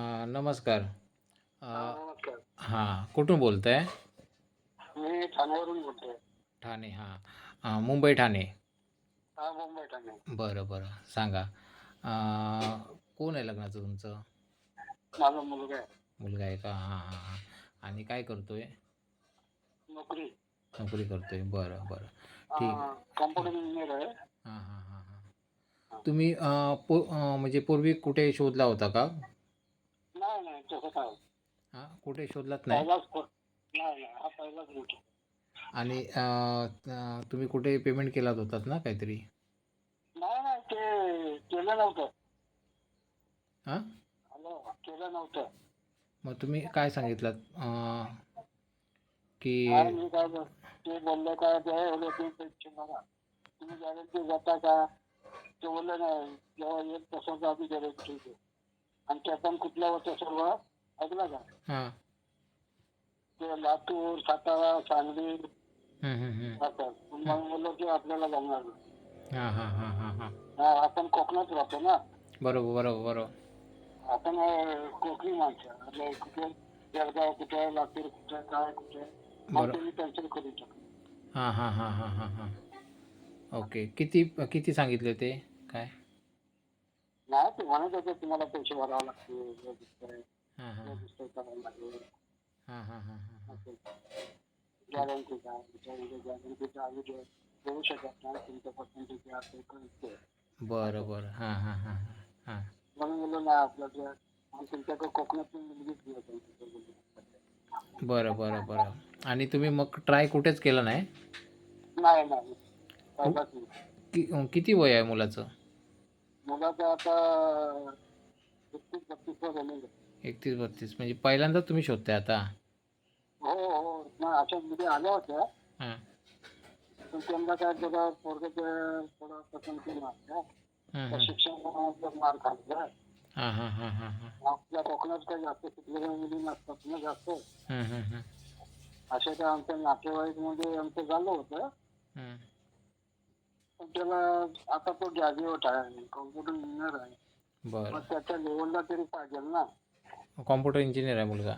अ, नमस्कार. अ, हा, नमस्कार. हां, कुठून बोलताय? मी ठाण्यावरून बोलतोय. ठाणे, हां. अ, मुंबई, ठाणे. हा, मुंबई, ठाणे. बरं, बरं. सांगा. अ, कोण आहे लग्नाचं तुमचं? माझा मुलगा आहे. मुलगा आहे का? हां, हां, हां. आणि काय करतोय? नोकरी. नोकरी करतोय. बरं, बरं. ठीक हा, आहे. कॉम्प्युटर इंजिनियर आहे. हां, हां, हां, हां. हां. तुम्ही अ, पू अ, म्हणजे पूर्वी कुठे शोधला होता का? तसं काय. हां, कुठे शोधलात नाही? पहिलाच फ नाही, नाही. हा पहिलाच. आणि अ, अ, तुम्ही कुठे पेमेंट केलात होतात ना काहीतरी? नाही, नाही. ते केलं नव्हतं. हां? हॅलो. केलं नव्हतं. मग तुम्ही काय सांगितलात? अ, की काय मी काय बोल ते बोलले काय ते एवढे तीन पैसे भरा. तुम्ही गॅरंटी घेता का? ते बोलले नाही. जेव्हा येईल तसं आम्ही गॅरंटी घेऊ. आणि ते पण कुठलं होतं सर्व ऐकलं का? हां. ते लातूर, सातारा, सांगली. राहतात. मग बोललो की आपल्याला जमणार नाही. हां, हां, हां, हां, हां. हा, आपण कोकणात राहतो ना. बरोबर, बरोबर, बरोबर. आपण अं, कोकणी माणसं. आपल्या कुठे जळगाव कुठे, लातूर कुठे, काय कुठे. मग बरं. तुम्ही कॅन्सल करून टाका. हां, हां, हां, हां, हां, हां. ओके. किती किती सांगितले ते? काय? नाही ते म्हणत होते तुम्हाला पैसे भरावे लागतील. रजिस्टर. रजिस्टर करावं लागेल. हां, हां, हां, हां, हां. गॅरंटी काय? गॅरंटीचं आम्ही देऊ शकत नाही. पर्सेंटेज. बरं, बरं. हां, हां, हां, हां. हां. म्हणून नाही आपलं जे तुमच्याकडे कोकणातून मुलगीच. बरं, बरं, बरं. आणि तुम्ही मग ट्राय कुठेच केलं नाही? नाही, नाही. पहिलाच नाही. कि किती वय आहे मुलाचं? मुलाचं आता 31-32 वर रनिंग आहे. 31-32 म्हणजे पहिल्यांदाच तुम्ही शोधताय आता? हो, हो. नाही अशा मुली आल्या होत्या. हाँ. पण त्यांना काय जरा पोरगं थोडं पसंती नव्हत्या. हं, त्या हं. शिक्षणाचा मार खाल्ला. हाँ, हाँ, हाँ, हाँ, हाँ. आपल्या कोकणात काही जास्त शिकलेल्या मुली नसतात ना जास्त. हं, हं, हं. अशा त्या आमच्या नातेवाईकमध्ये आमचं झालं होतं. हं. त्याला आता तो ग्रॅज्युएट आहे. कॉम्प्युटर इंजिनियर आहे. बरं. त्याच्या लेवलला तरी पाहिजे ना. कॉम्प्युटर इंजिनियर आहे मुलगा?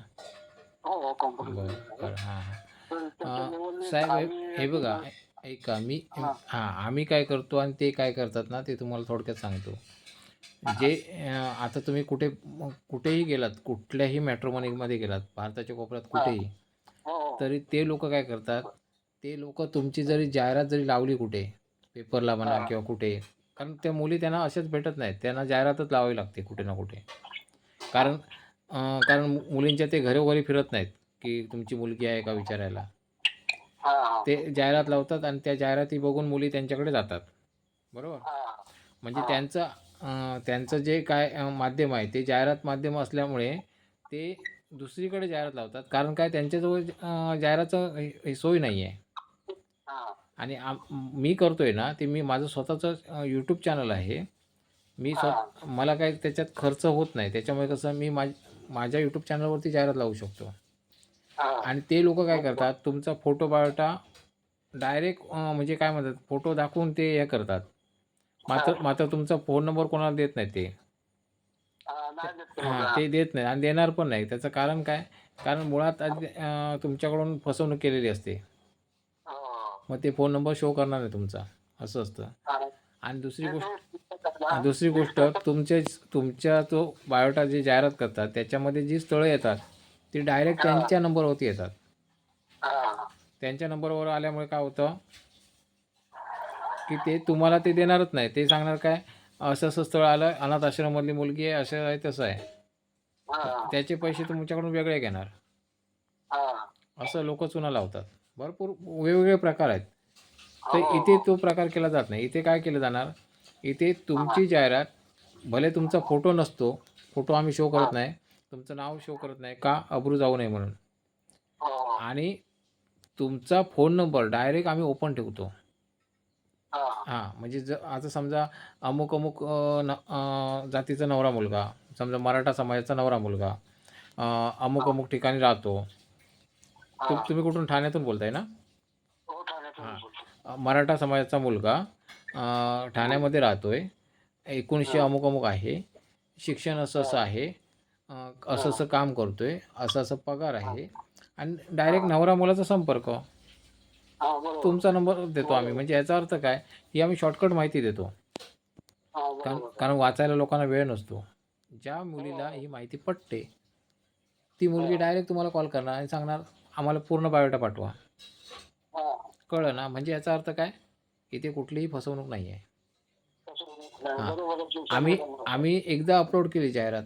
हो. कॉम्प्युटर बरं. बरं. हां, हां. तर त्याच्या अ, लेवलने साहेब हे हे बघा ऐका मी हां. हां, आम्ही काय करतो आणि ते काय करतात ना ते तुम्हाला थोडक्यात सांगतो. जे अ, आता तुम्ही कुठे म कुठेही गेलात, कुठल्याही मॅट्रिमोनीमध्ये गेलात, भारताच्या कोपऱ्यात हां. कुठेही, हो, हो. तरी ते लोकं काय करतात, ते लोकं तुमची जरी जाहिरात जरी लावली कुठे, पेपरला म्हणा. किंवा कुठे, कारण त्या मुली त्यांना अशाच भेटत नाहीत. त्यांना जाहिरातच लावावी लागते कुठे ना कुठे. कारण कारण मुलींच्या ते घरोघरी फिरत नाहीत, की तुमची मुलगी आहे का विचारायला. ते जाहिरात लावतात आणि त्या जाहिराती बघून मुली त्यांच्याकडे जातात. बरोबर? म्हणजे. त्यांचं त्यांचं जे काय माध्यम आहे ते जाहिरात माध्यम असल्यामुळे ते दुसरीकडे जाहिरात लावतात. कारण काय त्यांच्याजवळ जाहिरातचं सोय नाही आहे. हां. आणि आम मी करतोय ना, ते मी माझं स्वतःचं YouTube चॅनल आहे. मी स्व हां. मला काही त्याच्यात खर्च होत नाही. त्याच्यामुळे कसं मी माझ माझ्या YouTube चॅनलवरती जाहिरात लावू शकतो. हां. आणि ते लोकं काय करतात, तुमचा फोटो बायोडा डायरेक्ट म्हणजे काय म्हणतात, फोटो दाखवून ते हे करतात. मात्र हां. मात्र तुमचा फोन नंबर कोणाला देत. हां. नाही ते हां. ते देत नाहीत आणि देणार पण नाही. त्याचं कारण काय? कारण मुळात तुमच्याकडून फसवणूक केलेली असते. मग ते फोन नंबर शो करणार नाही तुमचा, असं असतं. आणि दुसरी गोष्ट दुसरी गोष्ट तुमचे तुमच्या जो बायोडा जे जाहिरात करतात, त्याच्यामध्ये जी स्थळं येतात, ती डायरेक्ट. त्यांच्या नंबरवरती येतात. त्यांच्या नंबरवर आल्यामुळे काय होतं, की ते तुम्हाला ते देणारच नाही. ते सांगणार काय, असं-असं स्थळ आलं, अनाथ आश्रममधली मुलगी आहे, असं आहे, तसं आहे. हां. त्याचे पैसे तुमच्याकडून वेगळे घेणार. असं लोकं चुना लावतात. भरपूर वेगवेगळे प्रकार आहेत. तर हो. इथे तो प्रकार केला जात नाही. इथे काय केलं जाणार, इथे तुमची जाहिरात भले तुमचा फोटो नसतो, फोटो आम्ही शो करत नाही, तुमचं नाव शो करत नाही. का? अब्रू जाऊ नये म्हणून. हो. आणि तुमचा फोन नंबर डायरेक्ट आम्ही ओपन ठेवतो. हां. हां, म्हणजे जर आता समजा अमुक-अमुक अ, न जातीचा नवरा मुलगा, समजा मराठा समाजाचा नवरा मुलगा, अ, अमुक-अमुक ठिकाणी राहतो. तुम हां. तुम्ही कुठून ठाण्यातून बोलताय ना? हो, हां. मराठा समाजाचा मुलगा ठाण्यामध्ये राहतोय. 1900 हां. अमुक-अमुक आहे. शिक्षण असं-असं आहे. अं, असं असं काम करतोय. असं असं पगार आहे. आणि डायरेक्ट नवरा मुलाचा संपर्क. हा तुमचा नंबर देतो आम्ही. म्हणजे याचा अर्थ काय? ही आम्ही शॉर्टकट माहिती देतो. हा कारण कारण वाचायला लोकांना वेळ नसतो. ज्या मुलीला ही माहिती पटते ती मुलगी डायरेक्ट तुम्हाला कॉल करणार आणि सांगणार आम्हाला पूर्ण बायोडा पाठवा. हा. कळलं ना? म्हणजे याचा अर्थ काय? इथे कुठलीही फसवणूक नाही आहे. आहे. आम्ही आम्ही एकदा अपलोड केली जाहिरात.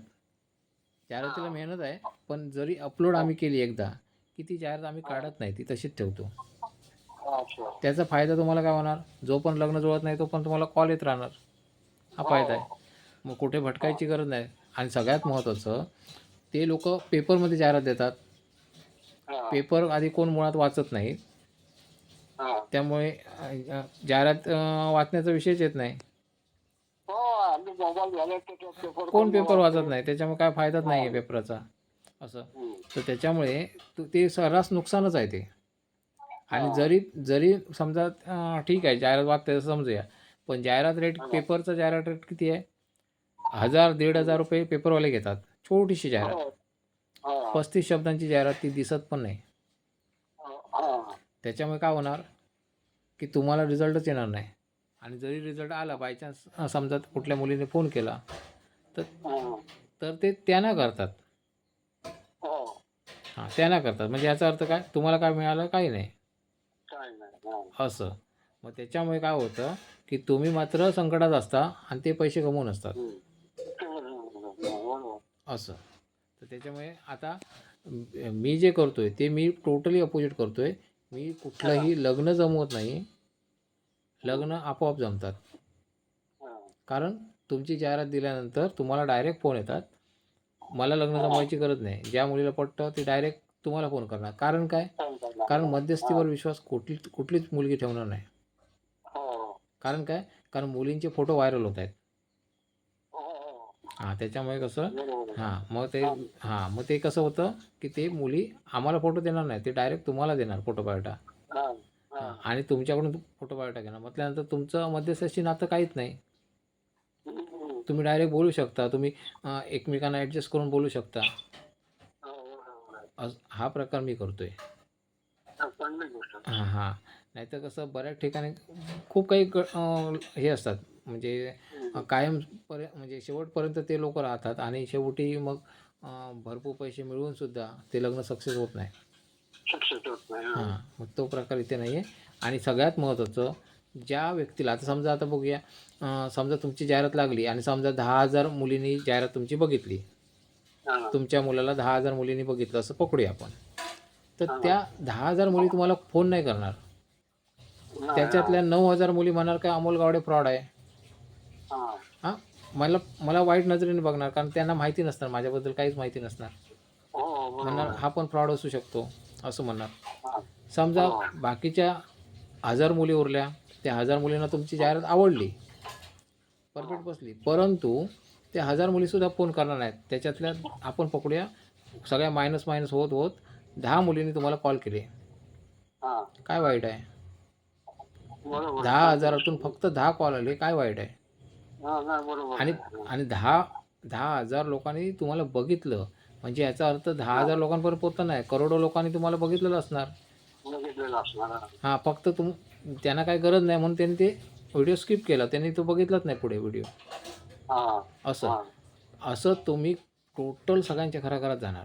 जाहिरातीला मेहनत आहे पण जरी अपलोड आम्ही केली एकदा की ती जाहिरात आम्ही काढत नाही ती तशीच ठेवतो. त्याचा फायदा तुम्हाला काय होणार? जो पण लग्न जुळत नाही तो पण तुम्हाला कॉल येत राहणार. हा फायदा आहे. मग कुठे भटकायची गरज नाही. आणि सगळ्यात महत्त्वाचं ते लोक पेपरमध्ये जाहिरात देतात. हा पेपर आधी कोण मुळात वाचत नाही. त्यामुळे जाहिरात वाचण्याचा विषयच येत नाही. हो कोण पेपर वाचत नाही? त्याच्यामुळे काय फायदाच नाही आहे पेपराचा. असं. तर त्याच्यामुळे तो- सर्रास नुकसानच आहे ते. आणि जरी जरी समजा ठीक आहे जाहिरात वाचते समजूया. पण जाहिरात रेट पेपरचा जाहिरात रेट किती आहे? हजार दीड हजार रुपये पेपरवाले घेतात. छोटीशी जाहिरात. हा. पस्तीस शब्दांची जाहिरात ती दिसत पण नाही. त्याच्यामुळे काय होणार? की तुम्हाला रिझल्टच येणार नाही. आणि जरी रिझल्ट आला बाय चान्स समजा कुठल्या मुलीने फोन केला तर. तर ते त्यांना करतात. हो. हां त्यांना करतात. म्हणजे याचा अर्थ काय? तुम्हाला काय मिळालं? काही नाही. असं. मग त्याच्यामुळे काय होतं की तुम्ही मात्र संकटात असता आणि ते पैसे गमवून असतात. असं. तर त्याच्यामुळे आता म- जे करतोय ते मी टोटली अपोजिट करतोय. मी कुठलंही लग्न जमवत नाही. लग्न आपोआप जमतात. कारण तुमची जाहिरात दिल्यानंतर तुम्हाला डायरेक्ट फोन येतात. मला लग्न जमवायची गरज नाही. ज्या मुलीला पटतं ते डायरेक्ट तुम्हाला फोन करणार. कारण काय? कारण मध्यस्थीवर विश्वास कुठली कुठलीच मुलगी ठेवणार नाही. हो. कारण काय? कारण मुलींचे फोटो व्हायरल होत आहेत. हो. हां त्याच्यामुळे कसं बरोबर. हां मग ते हां मग ते कसं होतं की ते मुली आम्हाला फोटो देणार नाही ते डायरेक्ट तुम्हाला देणार फोटो बायोटा हा. हा. आणि तुमच्याकडून फोटो बायोटा घेणार म्हटल्यानंतर तुमचं मध्यस्थाशी नातं काहीच नाही. तुम्ही डायरेक्ट बोलू शकता तुम्ही एकमेकांना ॲडजस्ट करून बोलू शकता हो, हा प्रकार मी करतोय हा. हां हां नाहीतर कसं बऱ्याच ठिकाणी खूप काही हे असतात म्हणजे कायम पर्य म्हणजे शेवटपर्यंत ते लोक राहतात आणि शेवटी मग भरपूर पैसे मिळवून सुद्धा ते लग्न सक्सेस होत नाही. Success होत नाही हा. मग तो प्रकार इथे नाही आहे आणि सगळ्यात महत्त्वाचं ज्या व्यक्तीला आता समजा आता बघूया समजा तुमची जाहिरात लागली आणि समजा दहा हजार मुलींनी जाहिरात तुमची बघितली. तुमच्या मुलाला दहा हजार मुलींनी बघितलं असं पकडूया आपण. तर त्या दहा हजार मुली तुम्हाला फोन नाही करणार. त्याच्यातल्या नऊ हजार मुली म्हणणार काय अमोल गावडे फ्रॉड आहे? हा. हां मला मला वाईट नजरेने बघणार कारण त्यांना माहिती नसणार माझ्याबद्दल काहीच माहिती नसणार हो, बरोबर. म्हणणार हा पण फ्रॉड असू शकतो असं म्हणणार हा. समजा बाकीच्या हजार मुली उरल्या त्या हजार मुलींना तुमची जाहिरात आवडली परफेक्ट बसली परंतु त्या हजार मुलीसुद्धा फोन करणार नाहीत त्याच्यातल्या आपण पकडूया सगळ्या मायनस मायनस होत होत दहा मुलींनी तुम्हाला कॉल केले हा. काय वाईट आहे दहा हजारातून फक्त दहा कॉल आले काय वाईट आहे हा, आणि. आणि दहा दहा हजार लोकांनी तुम्हाला बघितलं. म्हणजे याचा अर्थ दहा हजार लोकांपर्यंत पोहोचत नाही. करोडो लोकांनी तुम्हाला बघितलेलं असणार. हा. फक्त तुम त्यांना काही गरज नाही. म्हणून त्यांनी ते व्हिडिओ स्किप केला. त्यांनी तो बघितलाच नाही पुढे व्हिडिओ. असं. असं तुम्ही टोटल सगळ्यांच्या घराघरात जाणार.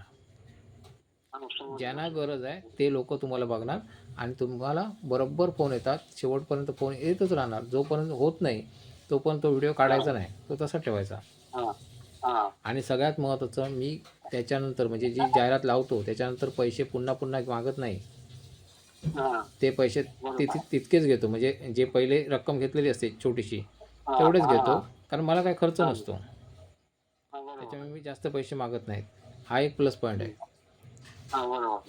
ज्यांना गरज आहे ते लोक तुम्हाला बघणार. आणि तुम्हाला बरोबर फोन येतात. शेवटपर्यंत फोन येतच राहणार. जोपर्यंत होत नाही तोपर्यंत तो व्हिडिओ काढायचा नाही तो तसा ठेवायचा. आणि सगळ्यात महत्त्वाचं मी त्याच्यानंतर म्हणजे जी जाहिरात लावतो त्याच्यानंतर पैसे पुन्हा पुन्हा मागत नाही. हा. ते पैसे तितकेच घेतो. म्हणजे जे पहिले रक्कम घेतलेली असते छोटीशी तेवढेच घेतो. कारण मला काही खर्च नसतो. त्याच्यामुळे मी जास्त पैसे मागत नाहीत हा एक प्लस पॉईंट आहे.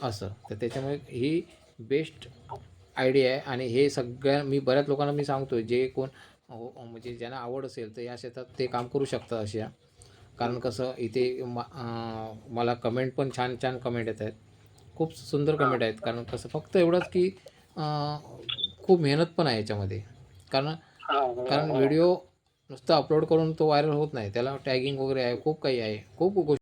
असं. तर त्याच्यामुळे ही बेस्ट आयडिया आहे. आणि हे सगळ्या मी बऱ्याच लोकांना मी सांगतो जे कोण हो- म्हणजे ज्यांना आवड असेल तर या शेतात ते काम करू शकतात अशा. कारण कसं इथे मा- मला कमेंट पण छान छान कमेंट येत आहेत. खूप सुंदर कमेंट आहेत. कारण कसं फक्त एवढंच की खूप मेहनत पण आहे याच्यामध्ये. कारण हा, बरोबर. कारण व्हिडिओ नुसतं अपलोड करून तो व्हायरल होत नाही. त्याला टॅगिंग वगैरे आहे खूप काही आहे. खूप गोष्टी